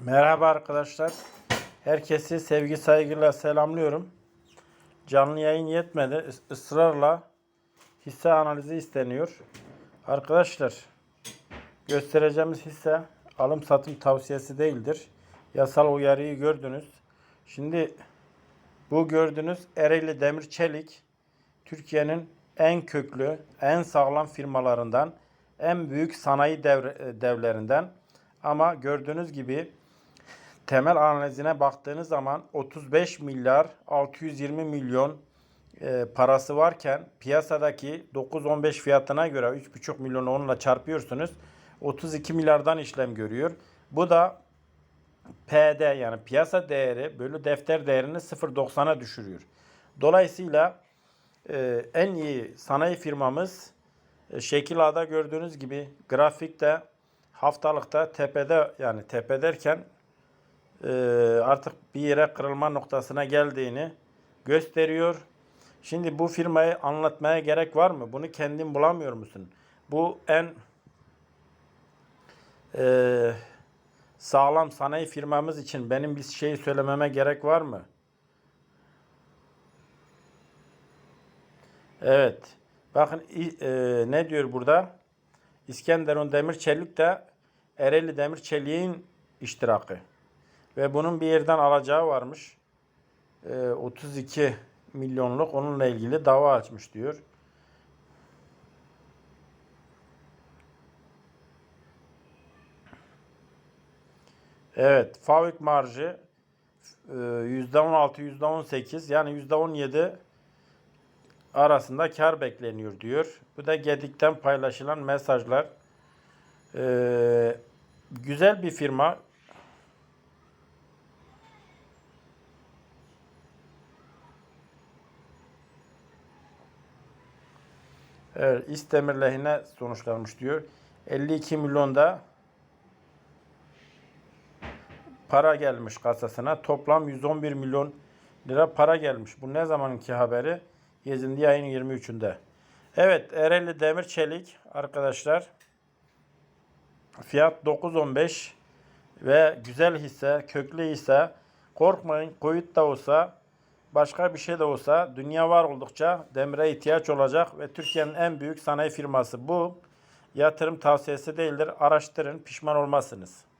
Merhaba arkadaşlar. Herkesi sevgi saygıyla selamlıyorum. Canlı yayın yetmedi. Is- ısrarla hisse analizi isteniyor. Arkadaşlar göstereceğimiz hisse alım satım tavsiyesi değildir. Yasal uyarıyı gördünüz. Şimdi bu gördüğünüz Ereğli Demir Çelik Türkiye'nin en köklü, en sağlam firmalarından, en büyük sanayi devre- devlerinden. Ama gördüğünüz gibi temel analizine baktığınız zaman 35 milyar 620 milyon e, parası varken piyasadaki 9-15 fiyatına göre 3,5 milyonu onunla çarpıyorsunuz. 32 milyardan işlem görüyor. Bu da PD yani piyasa değeri bölü defter değerini 0.90'a düşürüyor. Dolayısıyla e, en iyi sanayi firmamız e, şekil A'da gördüğünüz gibi grafikte haftalıkta tepede yani tepe derken artık bir yere kırılma noktasına geldiğini gösteriyor. Şimdi bu firmayı anlatmaya gerek var mı? Bunu kendin bulamıyor musun? Bu en e, sağlam sanayi firmamız için benim bir şey söylememe gerek var mı? Evet. Bakın e, ne diyor burada? İskenderun Demir Çelik de Ereğli Demir Çelik'in iştirakı. Ve bunun bir yerden alacağı varmış. E, 32 milyonluk onunla ilgili dava açmış diyor. Evet, fabrik marjı e, %16, %18 yani %17 arasında kar bekleniyor diyor. Bu da Gedik'ten paylaşılan mesajlar. Ee, güzel bir firma. Evet, İstemir lehine sonuçlanmış diyor. 52 milyonda para gelmiş kasasına. Toplam 111 milyon lira para gelmiş. Bu ne zamanki haberi? 7. ayın 23'ünde. Evet Ereğli Demir Çelik arkadaşlar. Fiyat 9.15 ve güzel hisse, köklü hisse. Korkmayın koyut da olsa başka bir şey de olsa dünya var oldukça demire ihtiyaç olacak ve Türkiye'nin en büyük sanayi firması bu. Yatırım tavsiyesi değildir. Araştırın pişman olmazsınız.